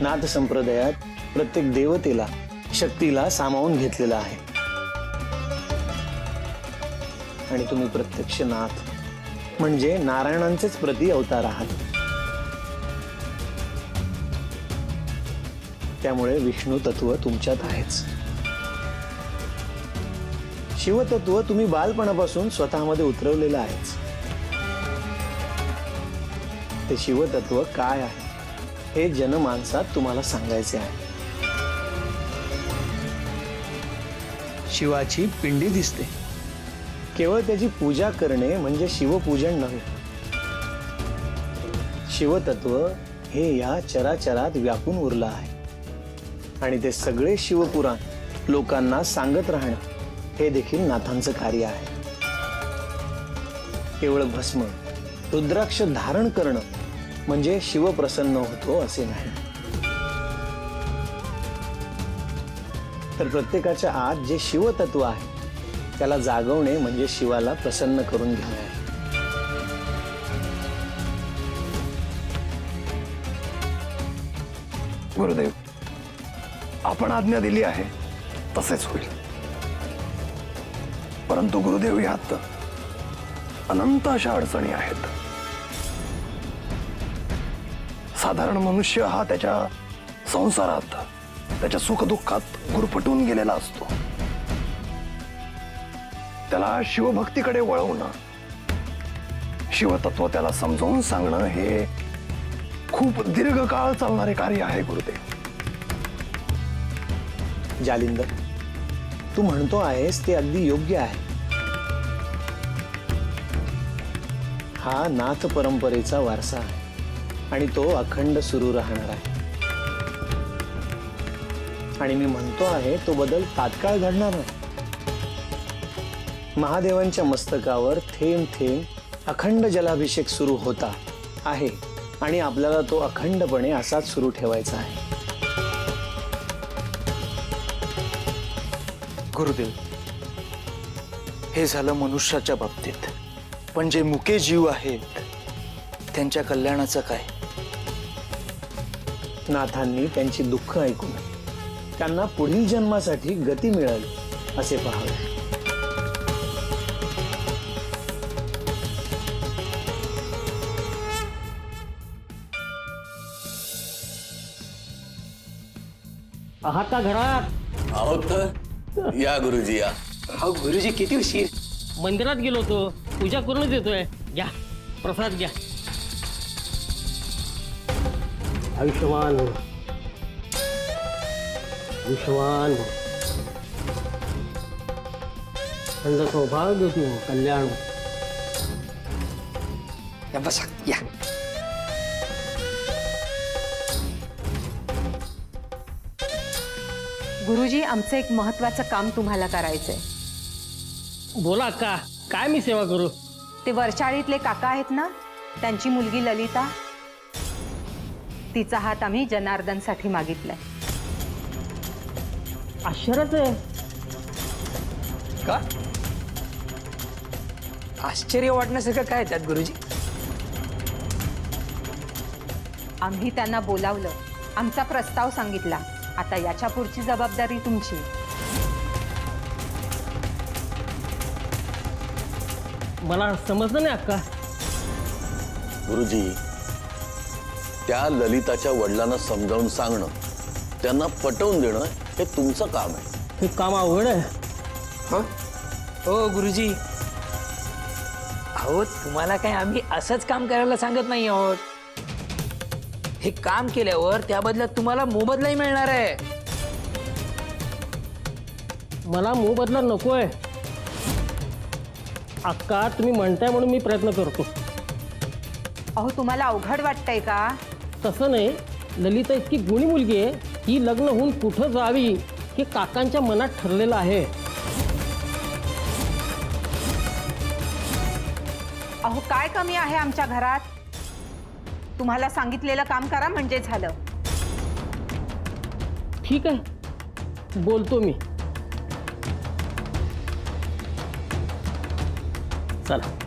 नाथ संप्रदायात प्रत्येक देवतेला शक्तीला सामावून घेतलेलं आहे. आणि तुम्ही प्रत्यक्ष नाथ म्हणजे नारायणांचेच प्रति अवतार आहात. त्यामुळे विष्णू तत्व तुमच्यात आहेच. शिवतत्व तुम्ही बालपणापासून स्वतःमध्ये उतरवलेलं आहेच. ते शिवतत्व काय आहे? हे जनमानसात तुम्हाला सांगायचे आहे. शिवाची पिंडी दिसते. केवळ त्याची पूजा करणे म्हणजे शिवपूजन नव्हे. शिवतत्व हे या चराचरात व्यापून उरलं आहे. आणि ते सगळे शिवपुराण लोकांना सांगत राहणं हे देखील नाथांचं कार्य आहे. केवळ भस्म रुद्राक्ष धारण करणं म्हणजे शिव प्रसन्न होतो असे नाही. तर प्रत्येकाच्या आत जे शिवतत्व आहे त्याला जागवणे म्हणजे शिवाला प्रसन्न करून घेणे. आहे गुरुदेव आपण आज्ञा दिली आहे तसेच होईल. परंतु गुरुदेव यात अनंत अशा अडचणी आहेत. साधारण मनुष्य हा त्याच्या संसारात त्याच्या सुखदुःखात गुरफटून गेलेला असतो. त्याला शिवभक्तीकडे वळवणं शिवतत्व त्याला समजावून सांगणं हे खूप दीर्घकाळ चालणारे कार्य आहे गुरुदेव. जालिंदर तू म्हणतो आहेस ते अगदी योग्य आहे. हा नाथ परंपरेचा वारसा आहे. आणि तो अखंड सुरू राहणार आहे. आणि मी म्हणतो आहे तो बदल तात्काळ घडणार नाही. महादेवांच्या मस्तकावर थेंब थेंब अखंड जलाभिषेक सुरू होता आहे आणि आपल्याला तो अखंडपणे असाच सुरू ठेवायचा आहे. गुरुदेव हे झालं मनुष्याच्या बाबतीत. पण जे मुके जीव आहेत त्यांच्या कल्याणाचं काय? नाथांनी त्यांची दुःख ऐकून त्यांना पुढील जन्मासाठी गती मिळाली असे पाहावे. आहात का घरात? आहोत तर. या गुरुजी या. अहो गुरुजी किती उशीर. मंदिरात गेलो होतो. पूजा करूनच येतोय. घ्या प्रसाद घ्या. आयुष्यमान हो. आयुष्यमान हो. त्यांचं सौभाग्य तू कल्याण हो. या बसा या गुरुजी आमचं एक महत्वाचं काम तुम्हाला करायचंय बोला का काय मी सेवा करू ते वरचाळीतले काका आहेत ना त्यांची मुलगी ललिता तिचा हात आम्ही जनार्दनसाठी मागितलाय. आश्चर्यच आहे. का? आश्चर्य वाटण्यासारखं काय आहे त्यात गुरुजी? आम्ही त्यांना बोलावलं. आमचा प्रस्ताव सांगितला. आता याच्या पुढची जबाबदारी तुमची. मला समजलं नाही अक्का. गुरुजी त्या ललिताच्या वडिलांना समजावून सांगणं त्यांना पटवून देणं हे तुमचं काम आहे. हे काम अवघड आहे. हो? हो गुरुजी. अहो तुम्हाला काय आम्ही असंच काम करायला सांगत नाही आहोत? हे काम केल्यावर त्या बदल्यात तुम्हाला मोबदलाही मिळणार आहे. मला मोबदला नकोय अक्का तुम्ही म्हणताय म्हणून मी प्रयत्न करतो. अहो तुम्हाला अवघड वाटतंय का? तसं नाही ललिता इतकी गुणी मुलगी आहे ही लग्न होऊन कुठं जावी हे काकांच्या मनात ठरलेलं आहे. अहो काय कमी आहे आमच्या घरात? तुम्हाला सांगितलेलं काम करा म्हणजे झालं. ठीक आहे बोलतो मी. चला.